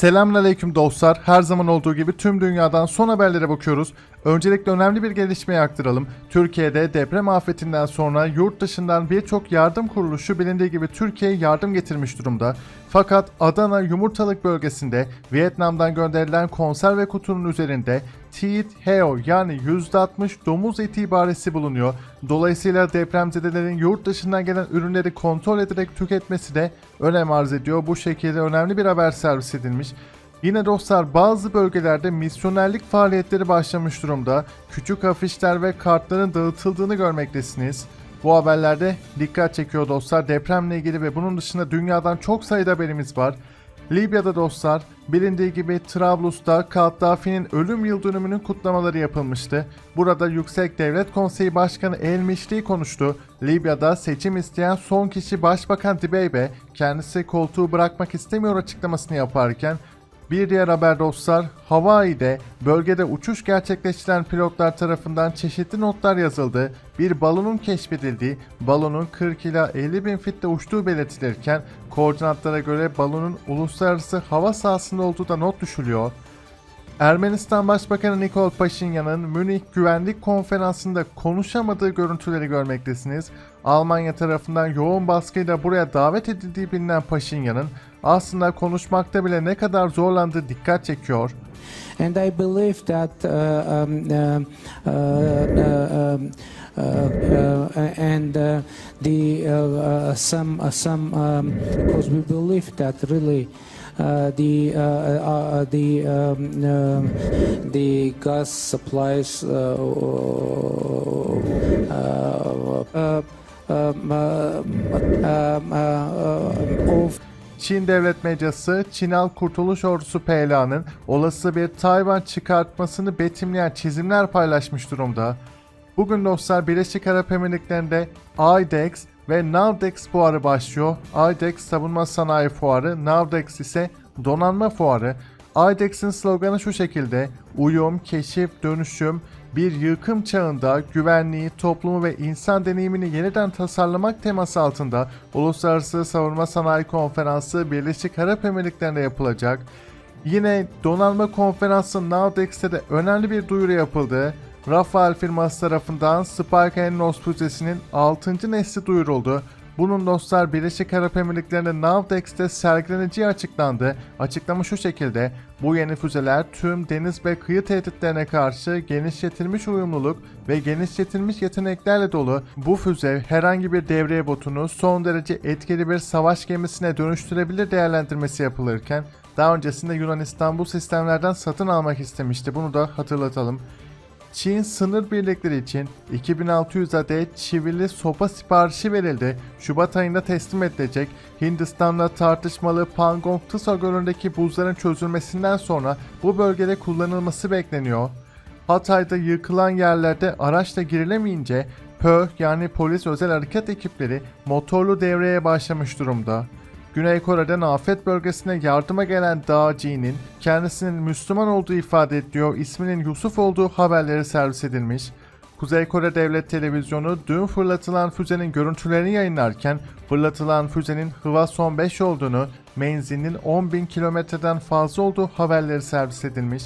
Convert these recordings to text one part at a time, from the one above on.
Selamünaleyküm dostlar. Her zaman olduğu gibi tüm dünyadan son haberlere bakıyoruz. Öncelikle önemli bir gelişmeyi aktaralım. Türkiye'de deprem afetinden sonra yurt dışından birçok yardım kuruluşu bilindiği gibi Türkiye'ye yardım getirmiş durumda. Fakat Adana Yumurtalık bölgesinde Vietnam'dan gönderilen konserve kutunun üzerinde Teeth Heo yani %60 domuz eti ibaresi bulunuyor. Dolayısıyla depremzedelerin yurt dışından gelen ürünleri kontrol ederek tüketmesi de önem arz ediyor. Bu şekilde önemli bir haber servis edilmiş. Yine dostlar bazı bölgelerde misyonerlik faaliyetleri başlamış durumda. Küçük afişler ve kartların dağıtıldığını görmektesiniz. Bu haberlerde dikkat çekiyor dostlar. Depremle ilgili ve bunun dışında dünyadan çok sayıda haberimiz var. Libya'da dostlar bilindiği gibi Trablus'ta Kaddafi'nin ölüm yıl dönümünün kutlamaları yapılmıştı. Burada Yüksek Devlet Konseyi Başkanı El Mişli konuştu. Libya'da seçim isteyen son kişi Başbakan Dibeybe kendisi koltuğu bırakmak istemiyor açıklamasını yaparken bir diğer haber dostlar, Hawaii'de bölgede uçuş gerçekleştiren pilotlar tarafından çeşitli notlar yazıldı. Bir balonun keşfedildiği, balonun 40 ila 50 bin fitte uçtuğu belirtilirken koordinatlara göre balonun uluslararası hava sahasında olduğu da not düşülüyor. Ermenistan Başbakanı Nikol Paşinyan'ın Münih Güvenlik Konferansı'nda konuşamadığı görüntüleri görmektesiniz. Almanya tarafından yoğun baskıyla buraya davet edildiği bilinen Paşinyan'ın aslında konuşmakta bile ne kadar zorlandığı dikkat çekiyor. And I believe that uh, um, uh, uh, uh, uh, uh, and uh, the uh, uh, some uh, some um, because we believe that really the uh, uh, uh, the um, uh, the gas supplies uh, uh, uh, um, uh, um, uh, of Çin devlet medyası, Çinal Kurtuluş Ordusu PLA'nın olası bir Tayvan çıkartmasını betimleyen çizimler paylaşmış durumda. Bugün dostlar Birleşik Arap Emirlikleri'nde IDEX ve Navdex fuarı başlıyor. IDEX savunma sanayi fuarı, Navdex ise donanma fuarı. IDEX'in sloganı şu şekilde. Uyum, keşif, dönüşüm, bir yıkım çağında güvenliği, toplumu ve insan deneyimini yeniden tasarlamak teması altında Uluslararası Savunma Sanayi Konferansı Birleşik Arap Emirlikleri'nde yapılacak. Yine donanma konferansı Navdex'te de önemli bir duyuru yapıldı. Rafael firması tarafından Spark Ennos füzesinin 6. nesli duyuruldu. Bunun dostlar Birleşik Arap Emirlikleri'nde Navdex'te sergileneceği açıklandı. Açıklama şu şekilde. Bu yeni füzeler tüm deniz ve kıyı tehditlerine karşı genişletilmiş uyumluluk ve genişletilmiş yeteneklerle dolu. Bu füze herhangi bir devreye botunu son derece etkili bir savaş gemisine dönüştürebilir değerlendirmesi yapılırken daha öncesinde Yunanistan bu sistemlerden satın almak istemişti. Bunu da hatırlatalım. Çin sınır birlikleri için 2600 adet çivili sopa siparişi verildi. Şubat ayında teslim edilecek. Hindistan'la tartışmalı Pangong Tso Gölü'ndeki buzların çözülmesinden sonra bu bölgede kullanılması bekleniyor. Hatay'da yıkılan yerlerde araçla girilemeyince PÖH yani polis özel harekat ekipleri motorlu devreye başlamış durumda. Güney Kore'den afet bölgesine yardıma gelen Dağci'nin kendisinin Müslüman olduğu ifade ediliyor, isminin Yusuf olduğu haberleri servis edilmiş. Kuzey Kore Devlet Televizyonu dün fırlatılan füzenin görüntülerini yayınlarken fırlatılan füzenin Hwasong 5 olduğunu, menzilinin 10.000 kilometreden fazla olduğu haberleri servis edilmiş.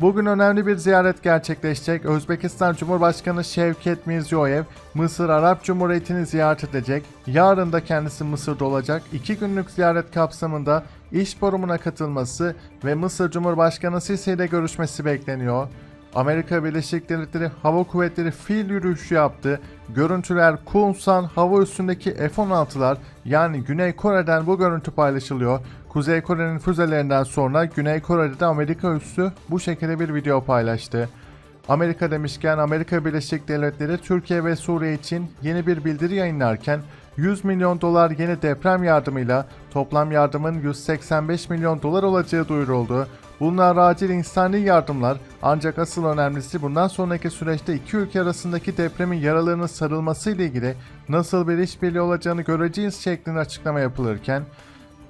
Bugün önemli bir ziyaret gerçekleşecek. Özbekistan Cumhurbaşkanı Şevket Mirziyoyev Mısır Arap Cumhuriyeti'ni ziyaret edecek. Yarın da kendisi Mısır'da olacak. İki günlük ziyaret kapsamında iş forumuna katılması ve Mısır Cumhurbaşkanı Sisi ile görüşmesi bekleniyor. Amerika Birleşik Devletleri Hava Kuvvetleri fil yürüyüşü yaptı. Görüntüler Kunsan hava üstündeki F-16'lar yani Güney Kore'den bu görüntü paylaşılıyor. Kuzey Kore'nin füzelerinden sonra Güney Kore'de de Amerika üssü bu şekilde bir video paylaştı. Amerika demişken Amerika Birleşik Devletleri Türkiye ve Suriye için yeni bir bildiri yayınlarken 100 milyon dolar yeni deprem yardımıyla toplam yardımın 185 milyon dolar olacağı duyuruldu. Bunlar acil insani yardımlar ancak asıl önemlisi bundan sonraki süreçte iki ülke arasındaki depremin yaralarının sarılması ile ilgili nasıl bir işbirliği olacağını göreceğiz şeklinde açıklama yapılırken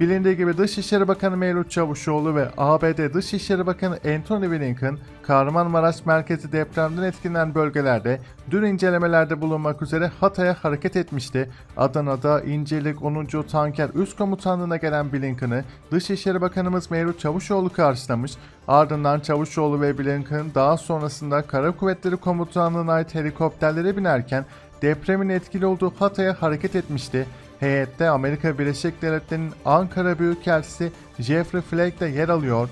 Bilindiği gibi Dışişleri Bakanı Mevlüt Çavuşoğlu ve ABD Dışişleri Bakanı Antony Blinken, Kahramanmaraş merkezi depremden etkilenen bölgelerde dün incelemelerde bulunmak üzere Hatay'a hareket etmişti. Adana'da İncelik 10. Tanker Üst Komutanlığı'na gelen Blinken'ı Dışişleri Bakanımız Mevlüt Çavuşoğlu karşılamış. Ardından Çavuşoğlu ve Blinken daha sonrasında Kara Kuvvetleri Komutanlığı'na ait helikopterlere binerken depremin etkili olduğu Hatay'a hareket etmişti. Heyette Amerika Birleşik Devletleri'nin Ankara Büyükelçisi Jeffrey Flake de yer alıyor.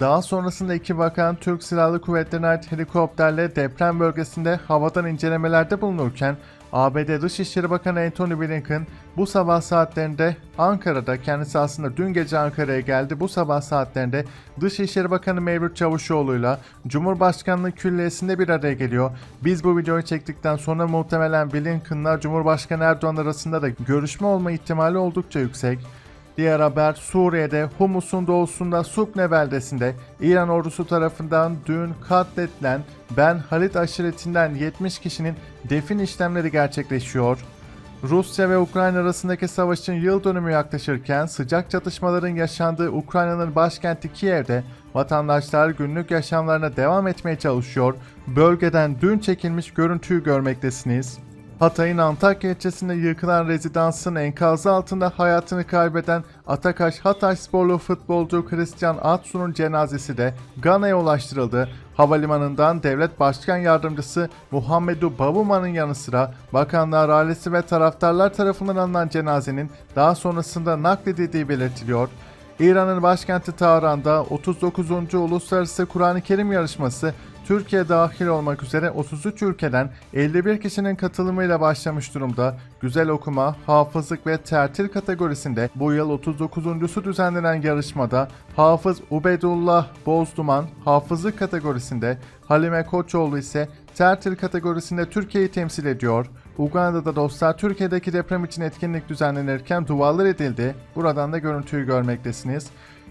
Daha sonrasında iki bakan Türk Silahlı Kuvvetleri'ne ait helikopterle deprem bölgesinde havadan incelemelerde bulunurken ABD Dışişleri Bakanı Antony Blinken bu sabah saatlerinde Ankara'da kendisi aslında dün gece Ankara'ya geldi. Bu sabah saatlerinde Dışişleri Bakanı Mevlüt Çavuşoğlu'yla Cumhurbaşkanlığı Külliyesi'nde bir araya geliyor. Biz bu videoyu çektikten sonra muhtemelen Blinken'la Cumhurbaşkanı Erdoğan arasında da görüşme olma ihtimali oldukça yüksek. Diğer haber Suriye'de Humus'un doğusunda Sukne beldesinde İran ordusu tarafından dün katledilen Ben Halit aşiretinden 70 kişinin defin işlemleri gerçekleşiyor. Rusya ve Ukrayna arasındaki savaşın yıl dönümü yaklaşırken sıcak çatışmaların yaşandığı Ukrayna'nın başkenti Kiev'de vatandaşlar günlük yaşamlarına devam etmeye çalışıyor. Bölgeden dün çekilmiş görüntüyü görmektesiniz. Hatay'ın Antakya ilçesinde yıkılan rezidansın enkazı altında hayatını kaybeden Atakaş Hatay sporlu futbolcu Christian Atsu'nun cenazesi de Gana'ya ulaştırıldı. Havalimanından Devlet Başkan Yardımcısı Muhammedu Babuman'ın yanı sıra bakanlar, ailesi ve taraftarlar tarafından alınan cenazenin daha sonrasında nakledildiği belirtiliyor. İran'ın başkenti Tahran'da 39. Uluslararası Kur'an-ı Kerim yarışması Türkiye dahil olmak üzere 33 ülkeden 51 kişinin katılımıyla başlamış durumda. Güzel okuma, hafızlık ve tertil kategorisinde bu yıl 39.sü düzenlenen yarışmada Hafız Ubedullah Bozduman hafızlık kategorisinde, Halime Koçoğlu ise tertil kategorisinde Türkiye'yi temsil ediyor. Uganda'da dostlar Türkiye'deki deprem için etkinlik düzenlenirken dualar edildi. Buradan da görüntüyü görmektesiniz.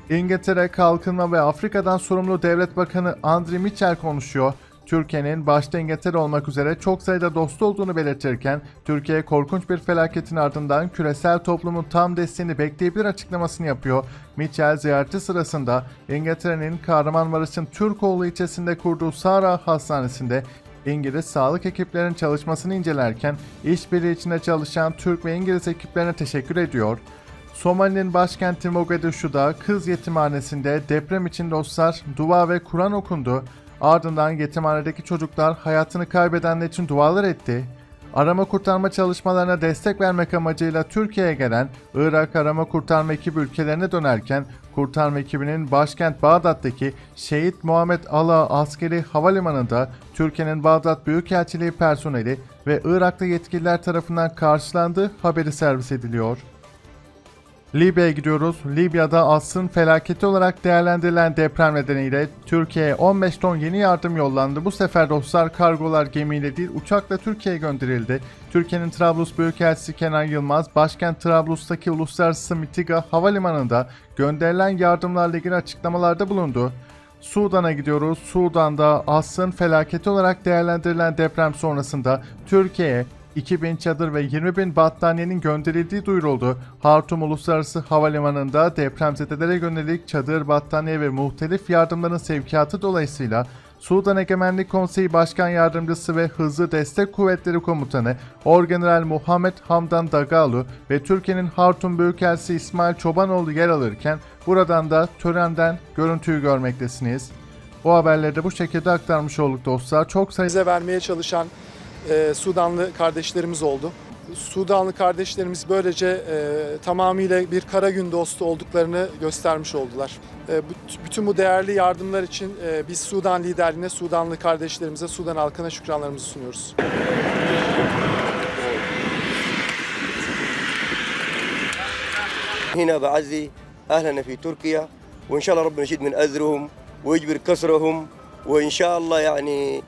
İngiltere Kalkınma ve Afrika'dan sorumlu Devlet Bakanı Andrew Mitchell konuşuyor. Türkiye'nin başta İngiltere olmak üzere çok sayıda dostu olduğunu belirtirken Türkiye korkunç bir felaketin ardından küresel toplumun tam desteğini bekleyebilir açıklamasını yapıyor. Mitchell ziyareti sırasında İngiltere'nin Kahramanmaraş'ın Türkoğlu ilçesinde kurduğu Sara Hastanesi'nde İngiliz sağlık ekiplerinin çalışmasını incelerken işbirliği içinde çalışan Türk ve İngiliz ekiplerine teşekkür ediyor. Somali'nin başkenti Mogadishu'da kız yetimhanesinde deprem için dostlar dua ve Kur'an okundu. Ardından yetimhanedeki çocuklar hayatını kaybedenler için dualar etti. Arama kurtarma çalışmalarına destek vermek amacıyla Türkiye'ye gelen Irak arama kurtarma ekibi ülkelerine dönerken kurtarma ekibinin başkent Bağdat'taki Şehit Muhammed Ala Askeri Havalimanı'nda Türkiye'nin Bağdat Büyükelçiliği personeli ve Iraklı yetkililer tarafından karşılandığı haberi servis ediliyor. Libya'ya gidiyoruz. Libya'da asrın felaketi olarak değerlendirilen deprem nedeniyle Türkiye'ye 15 ton yeni yardım yollandı. Bu sefer dostlar kargolar gemiyle değil uçakla Türkiye'ye gönderildi. Türkiye'nin Trablus Büyükelçisi Kenan Yılmaz, başkent Trablus'taki Uluslararası Mitiga Havalimanı'nda gönderilen yardımlarla ilgili açıklamalarda bulundu. Sudan'a gidiyoruz. Sudan'da asrın felaketi olarak değerlendirilen deprem sonrasında Türkiye'ye 2000 çadır ve 20 bin battaniyenin gönderildiği duyuruldu. Hartum Uluslararası Havalimanı'nda depremzedelere yönelik çadır, battaniye ve muhtelif yardımların sevkiyatı dolayısıyla Sudan Egemenlik Konseyi Başkan Yardımcısı ve Hızlı Destek Kuvvetleri Komutanı Orgeneral Muhammed Hamdan Dagalu ve Türkiye'nin Hartum Büyükelçisi İsmail Çobanoğlu yer alırken buradan da törenden görüntüyü görmektesiniz. Bu haberleri de bu şekilde aktarmış olduk dostlar. Çok sayıda vermeye çalışan e, Sudanlı kardeşlerimiz oldu. Sudanlı kardeşlerimiz böylece e, tamamıyla bir kara gün dostu olduklarını göstermiş oldular. E, bu- bütün bu değerli yardımlar için e, biz Sudan liderliğine, Sudanlı kardeşlerimize, Sudan halkına şükranlarımızı sunuyoruz. هنا بعزي اهلنا في تركيا وان شاء الله ربنا يشد من اذرهم ويجبر كسرهم وان شاء الله يعني